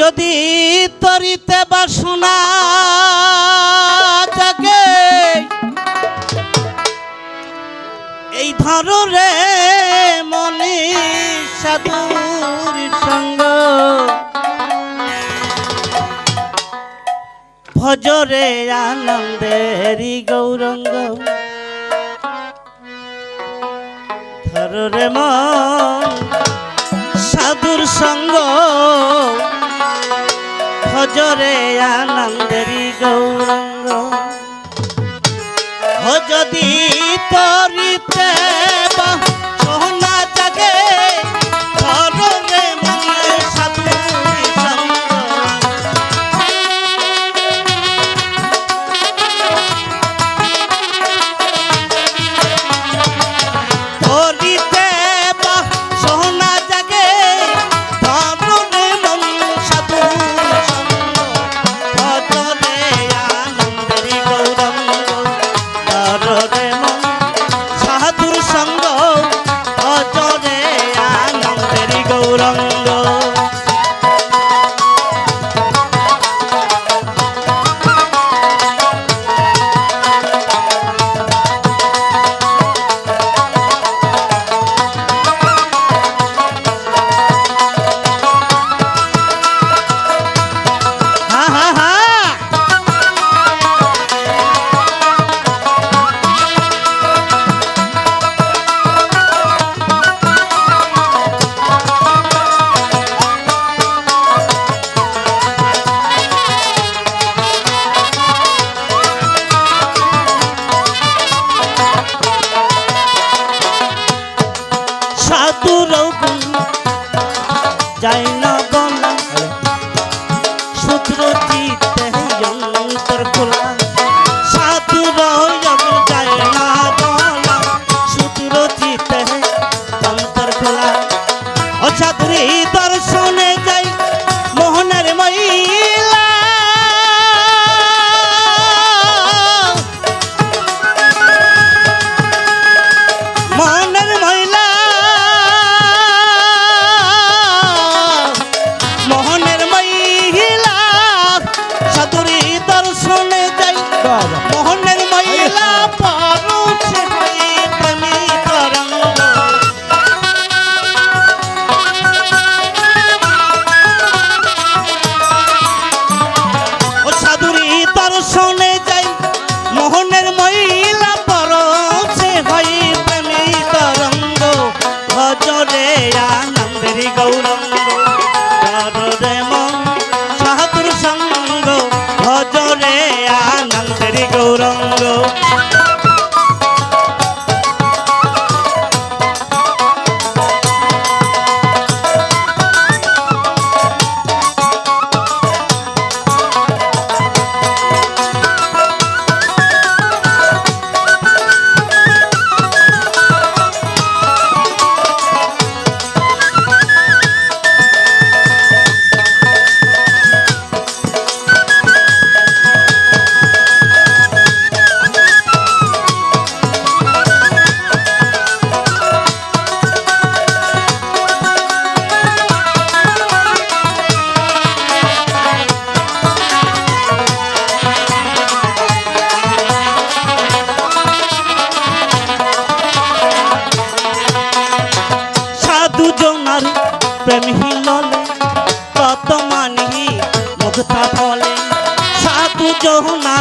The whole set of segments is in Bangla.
যদি তরিতে বাসনা থাকে, এই ধরে মনি সাধুর সঙ্গ। ভজরে আনন্দের গৌরঙ্গ ধরে মন সাধুর সঙ্গ। রে আনন্দেরি গৌরঙ্গ। যদি তরিতে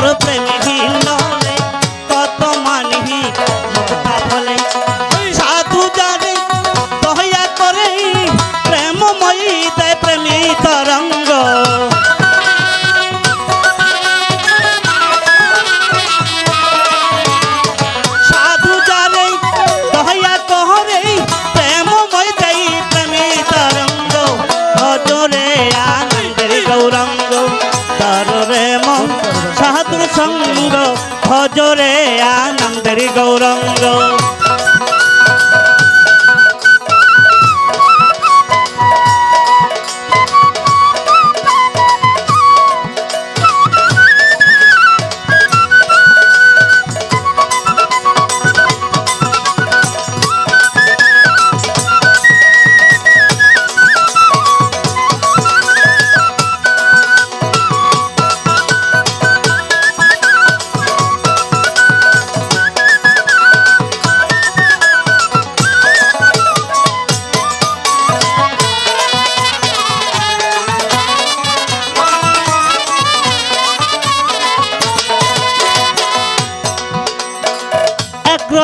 por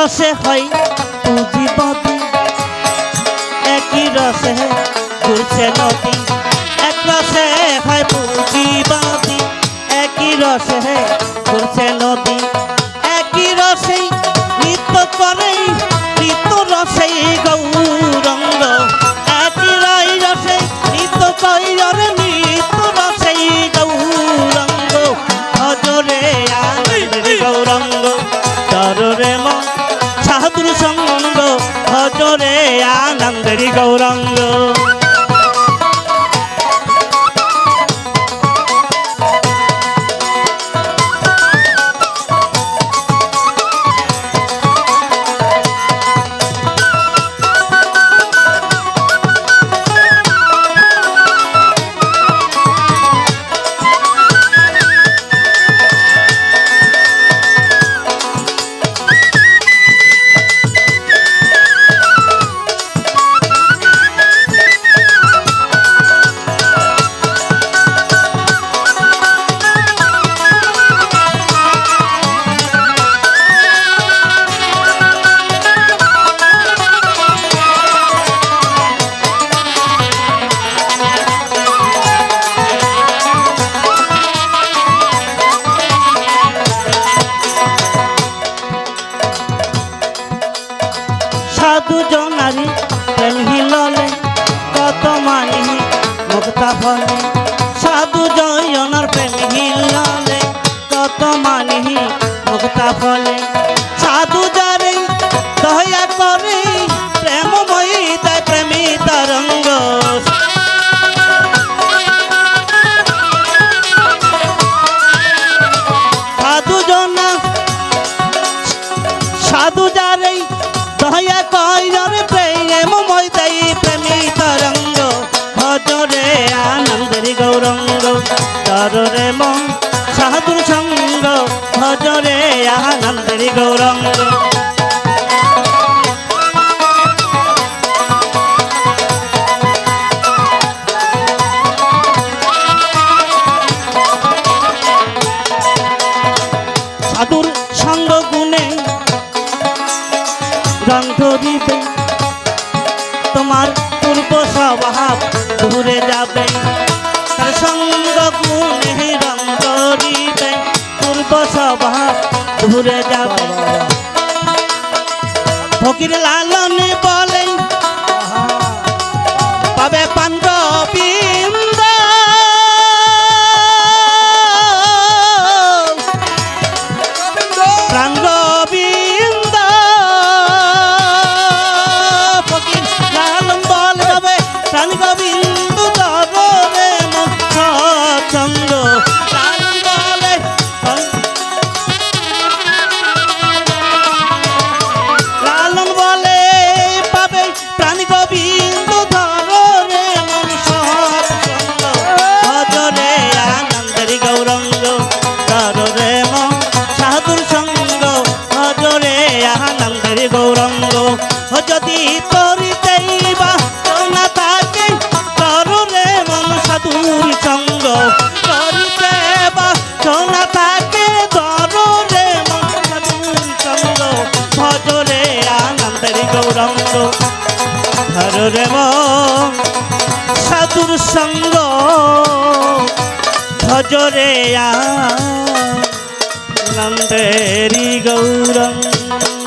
রসে হয়, পুঁজি পাতি একই রসে ঘুরছে নদী, এক রসে হয় পুঁজি পাতি একই রসে ঘুরছে নদী আনন্দের গৌরঙ্গ কত মানি মুক্তা ফলে সাধু যারে দয়া করে, প্রেমময়ী তাই প্রেমী তরঙ্গ। সাধু জনা, সাধু যারে দয়া কয়রে প্রেম মই দেই প্রেমী তরঙ্গ। হজরে আনন্দের গৌরঙ্গ, তররে মন হজরে আনন্দের যদি করিতেই বা না থাকে কররে মন সাধুর সঙ্গ করিতে বা না থাকে ধরে মন সাধুর সঙ্গ ভজরে আনন্দের গৌরঙ্গ, ধরে মন সাধুর সঙ্গ ভজরে গৌরঙ্গ।